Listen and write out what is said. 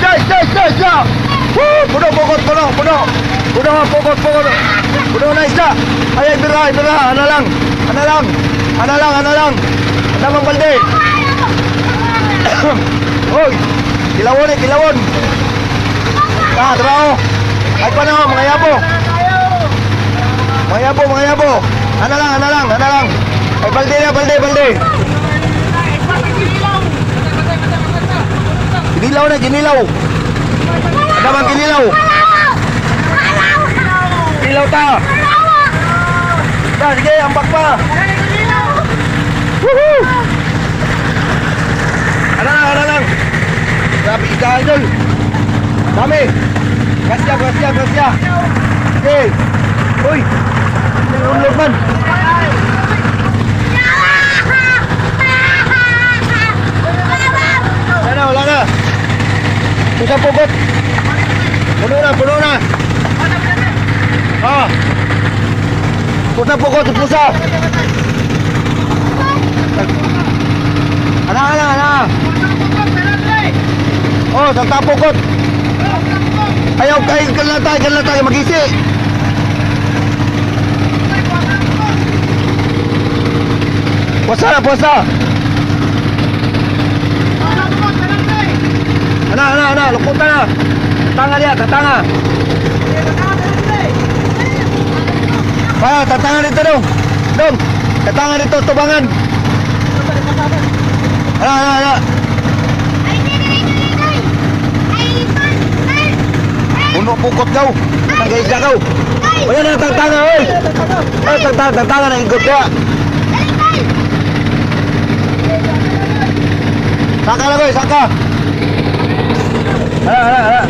Stay, stay, stay, stay! Woo! Puno, pukot, puno, puno! Puno nga, pukot, pukot! Puno na isda! Ay, ay, bira, ay, bira! Ano lang? Ano lang? Ano lang, ano lang? Ano bang balde? Hoy! Kilawon eh, kilawon! Ah, trabaho! Ay, paano, mga yabo! Mga yabo, mga yabo! Ano lang, ano lang, ano lang? Ay, balde na, balde, balde! Ginilaw na, ginilaw! Bang ginilaw? Ginilaw ta! Ta, sige, ambak pa! Woohoo! Ano lang, ano lang? Grabe, isda idol! Dami! Gasya, gasya, gasya! Sige! Uy! Nalulog man! Wala na, wala na! Pusa pugot! Puno na, puno na! Ah! Pusa pugot, pusa! Ana, ana, ana! Oh, sa pugot! Ayaw, kain ka lang tayo, lang tayo, mag-isi! Pusa na, pusa! Ana, ana, lukutan na! Tatanga dia, tatanga! Pa, tatanga dito dong! Dong! Tatanga dito, tubangan! Ana, ana, ana! Puno pukot kau! Tagay ka kau! O yan ang tatanga, oy! Ay, tatanga, tatanga na ikot kaya! Saka na, boy, saka! 好了好了好了